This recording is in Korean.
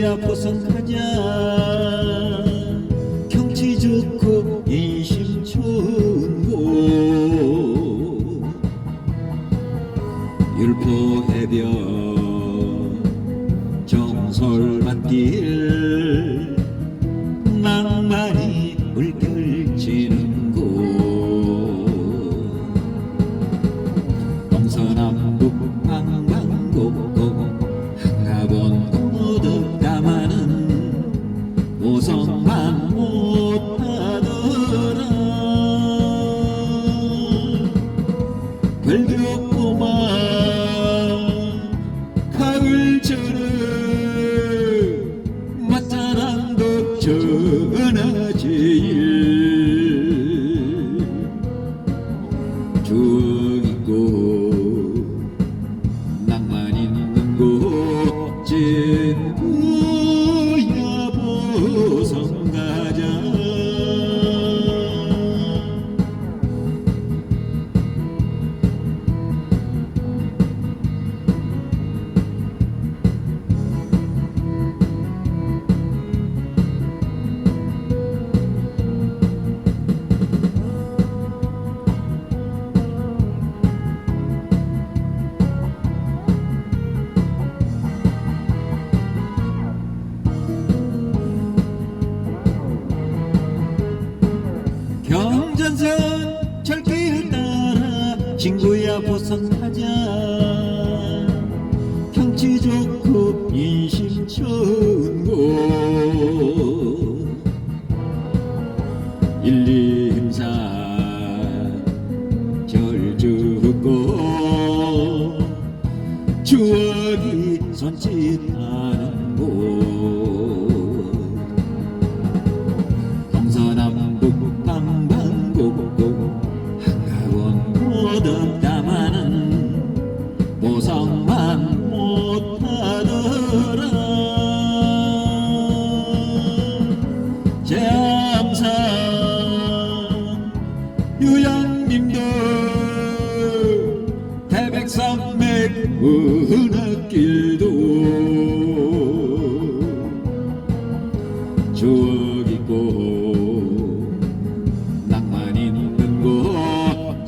친구야 보석하자 경치 좋고 인심 좋은 곳. 율포 해변 정설 밭길 친구야 보석하자. 경치 좋고 인심 좋은 곳. 일림산 절죽고 추억이 손짓하는 곳 은하길도 추억 있고 낭만 있는 곳